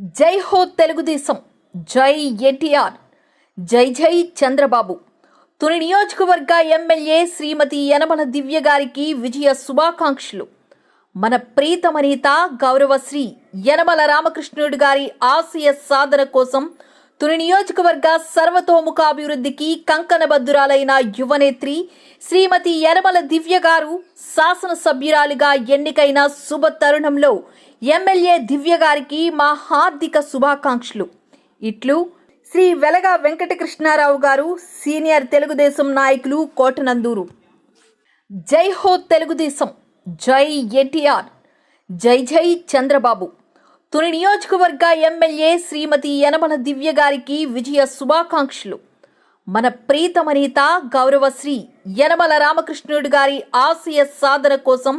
జై హో తెలుగుదేశం జై ఎన్టీఆర్ జై జై చంద్రబాబు. తుని నియోజకవర్గ ఎమ్మెల్యే శ్రీమతి యనమల దివ్య గారికి విజయ శుభాకాంక్షలు. మన ప్రీతమనీత గౌరవశ్రీ యనమల రామకృష్ణుడు గారి ఆశయ సాధన కోసం తుని నియోజకవర్గ సర్వతోముఖాభివృద్ధికి కంకణబద్ధురాలైన యువనేత్రి శ్రీమతి యనమల దివ్య గారు శాసనసభ్యురాలిగా ఎన్నికైన శుభ తరుణంలో ఎమ్మెల్యే దివ్య గారికి మా హార్దిక శుభాకాంక్షలు. ఇట్లు శ్రీ వెలగ వెంకటకృష్ణారావు గారు సీనియర్ తెలుగుదేశం నాయకులు కోటనందూరు. జై హో తెలుగుదేశం. జై ఎన్టీఆర్. జై జై చంద్రబాబు. తుని నియోజకవర్గ ఎమ్మెల్యే శ్రీమతి యనమల దివ్య గారికి విజయ శుభాకాంక్షలు. మన ప్రీతమ నేత గౌరవశ్రీ యనమల రామకృష్ణుడు గారి ఆశయ సాధన కోసం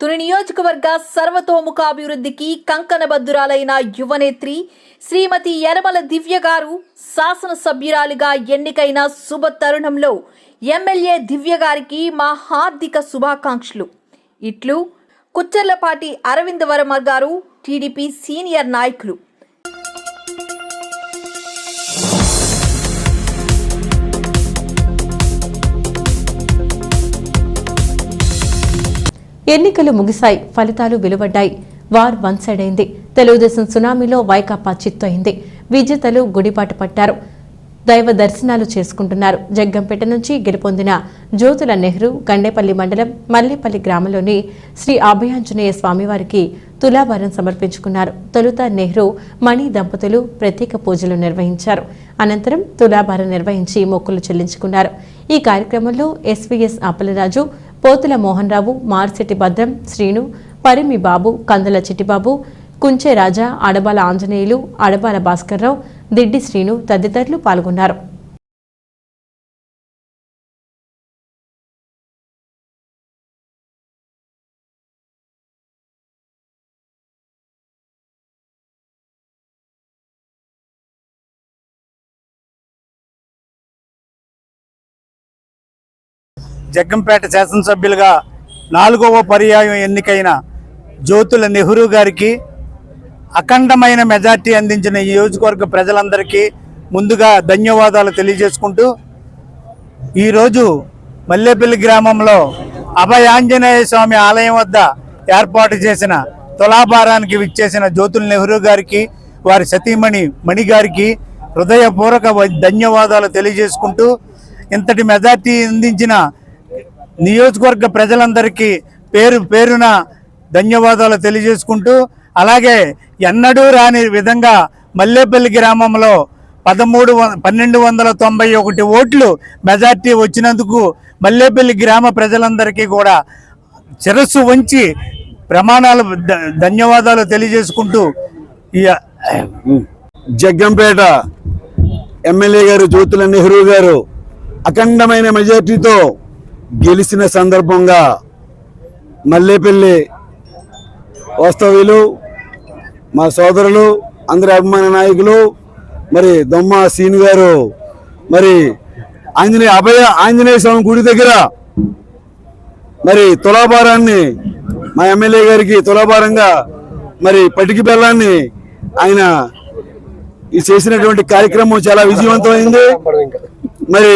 తుని నియోజకవర్గ సర్వతోముఖాభివృద్ధికి కంకణబద్ధురాలైన యువనేత్రి శ్రీమతి యనమల దివ్య గారు శాసనసభ్యురాలుగా ఎన్నికైన శుభ తరుణంలో ఎమ్మెల్యే దివ్య గారికి మా హార్దిక శుభాకాంక్షలు. ఇట్లు కుచ్చర్లపాటి అరవింద్ వర్మ గారు టీడీపీ సీనియర్ నాయకులు. ఎన్నికలు ముగిశాయి. ఫలితాలు వెలువడ్డాయి. వార్ వన్ సైడ్ అయింది. తెలుగుదేశం సునామీలో వైకాపా చిత్తయింది విజేతలు గుడిపాటు పట్టారు. దైవ దర్శనాలు చేసుకుంటున్నారు. జగ్గంపేట నుంచి గెలుపొందిన జ్యోతుల నెహ్రూ గండేపల్లి మండలం మల్లేపల్లి గ్రామంలోని శ్రీ అభయాంజనేయ స్వామివారికి తులాభారం సమర్పించుకున్నారు. తొలుత నెహ్రూ మణి దంపతులు ప్రత్యేక పూజలు నిర్వహించారు. అనంతరం తులాభారం నిర్వహించి మొక్కులు చెల్లించుకున్నారు. ఈ కార్యక్రమంలో ఎస్వీఎస్ అప్పలరాజు పోతుల మోహన్ రావు భద్రం శ్రీను పరిమి బాబు కందల చిట్టిబాబు కుంచే రాజా అడబాల ఆంజనేయులు అడబాల భాస్కర్రావు దిడ్డి శ్రీను తదితరులు పాల్గొన్నారు. జగ్గంపేట శాసనసభ్యులుగా నాలుగవ పర్యాయం ఎన్నికైన జ్యోతుల నెహ్రూ గారికి అఖండమైన మెజార్టీ అందించిన ఈ నియోజకవర్గ ప్రజలందరికీ ముందుగా ధన్యవాదాలు తెలియజేసుకుంటూ ఈరోజు మల్లేపల్లి గ్రామంలో అభయ ఆంజనేయ స్వామి ఆలయం వద్ద ఏర్పాటు చేసిన తులాభారానికి విచ్చేసిన జ్యోతుల నెహ్రూ గారికి వారి సతీమణి మణి గారికి హృదయపూర్వక ధన్యవాదాలు తెలియజేసుకుంటూ ఇంతటి మెజార్టీ అందించిన నియోజకవర్గ ప్రజలందరికీ పేరు పేరున ధన్యవాదాలు తెలియజేసుకుంటూ అలాగే ఎన్నడూ రాని విధంగా మల్లేపల్లి గ్రామంలో పదమూడు పన్నెండు వందల తొంభై ఒకటి ఓట్లు మెజార్టీ వచ్చినందుకు మల్లేపల్లి గ్రామ ప్రజలందరికీ కూడా శిరస్సు వంచి ప్రమాణాలు ధన్యవాదాలు తెలియజేసుకుంటూ ఈ జగ్గంపేట ఎమ్మెల్యే గారు జ్యోతుల నెహ్రూ గారు అఖండమైన మెజార్టీతో గెలిచిన సందర్భంగా మల్లేపల్లి వాస్తవ్యులు మా సోదరులు అందరి అభిమాన నాయకులు మరి దొమ్మ సీని గారు మరి ఆంజనేయ అభయ ఆంజనేయ స్వామి గుడి దగ్గర మరి తులాభారాన్ని మా ఎమ్మెల్యే గారికి తులాభారంగా మరి పటికి బెల్లాన్ని ఆయన ఈ చేసినటువంటి కార్యక్రమం చాలా విజయవంతమైంది. మరి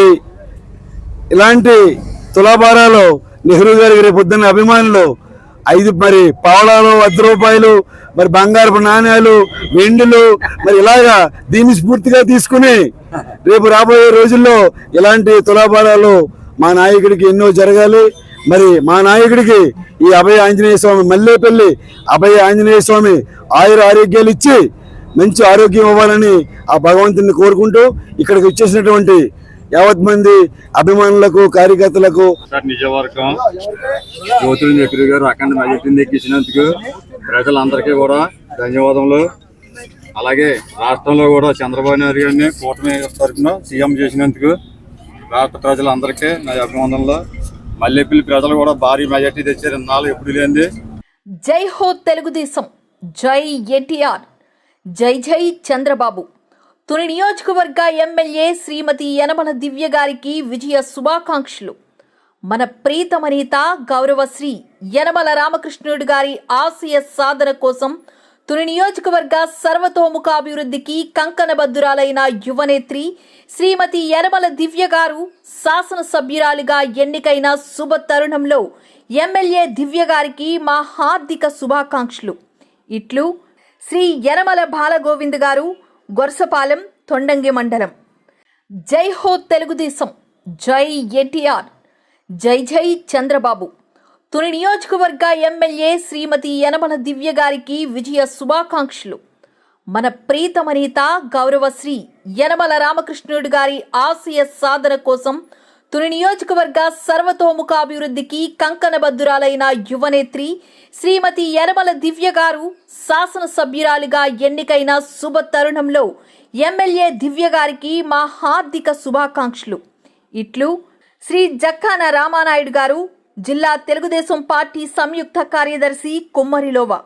ఇలాంటి తులాభారాలో నెహ్రూ గారికి రేపు పొద్దున్న అభిమానులు ఐదు మరి పావడాలు వద్ద రూపాయలు మరి బంగారపు నాణ్యాలు వెండులు మరి ఇలాగా దీన్ని స్ఫూర్తిగా తీసుకుని రేపు రాబోయే రోజుల్లో ఇలాంటి తులాభారాలు మా నాయకుడికి ఎన్నో జరగాలి. మరి మా నాయకుడికి ఈ అభయ ఆంజనేయ స్వామి మల్లేపల్లి అభయ ఆంజనేయ స్వామి ఆయుర ఆరోగ్యాలు ఇచ్చి మంచి ఆరోగ్యం ఇవ్వాలని ఆ భగవంతుని కోరుకుంటూ ఇక్కడికి వచ్చేసినటువంటి యావత్ మంది అభిమానులకు కార్యకర్తలకు. సార్ నిజవర్గం. జ్యోతుల నెహ్రూ గారు అఖండ మెజార్టీని ఎక్కించినందుకు ప్రజలందరికీ కూడా ధన్యవాదములు. అలాగే రాష్ట్రంలో కూడా చంద్రబాబు నాయుడు గారిని కూటమి తరఫున సీఎం చేసినందుకు రాష్ట్ర ప్రజలందరికీ నా అభినందనలు. మల్లెపల్లి ప్రజలు కూడా భారీ మెజార్టీ తెచ్చారు. ఇన్నాళ్ళు ఎప్పుడు లేనిది. జై హో తెలుగుదేశం. జై ఎన్టీఆర్. జై జై చంద్రబాబు. తుని నియోజకవర్గ ఎమ్మెల్యే శ్రీమతి యనమల దివ్య గారికి విజయ శుభాకాంక్షలు. మన ప్రీతమ నేత గౌరవశ్రీ యనమల రామకృష్ణుడు గారి ఆశయ సాధన కోసం తుని నియోజకవర్గ సర్వతోముఖ అభివృద్ధికి కంకణబద్ధురాలైన యువనేత్రి శ్రీమతి యనమల దివ్య గారు శాసనసభ్యురాలిగా ఎన్నికైన శుభ తరుణంలో ఎమ్మెల్యే దివ్య గారికి మా హార్దిక శుభాకాంక్షలు. ఇట్లు శ్రీ యనమల బాలగోవింద్ గారు గొరసపాలెం తొండంగి మండలం. జై హో తెలుగుదేశం జై ఎన్టీఆర్ జై జై చంద్రబాబు. తుని నియోజకవర్గ ఎమ్మెల్యే శ్రీమతి యనమల దివ్య గారికి విజయ శుభాకాంక్షలు. మన ప్రీతమనీత గౌరవశ్రీ యనమల రామకృష్ణుడు గారి ఆశయ సాధన కోసం తుని నియోజకవర్గ సర్వతోముఖాభివృద్ధికి కంకణబద్ధురాలైన యువనేత్రి శ్రీమతి యనమల దివ్య గారు శాసనసభ్యురాలిగా ఎన్నికైన శుభ తరుణంలో ఎమ్మెల్యే దివ్య గారికి మా హార్దిక శుభాకాంక్షలు. ఇట్లు శ్రీ జక్కాన రామానాయుడు గారు జిల్లా తెలుగుదేశం పార్టీ సంయుక్త కార్యదర్శి కుమ్మరిలోవా.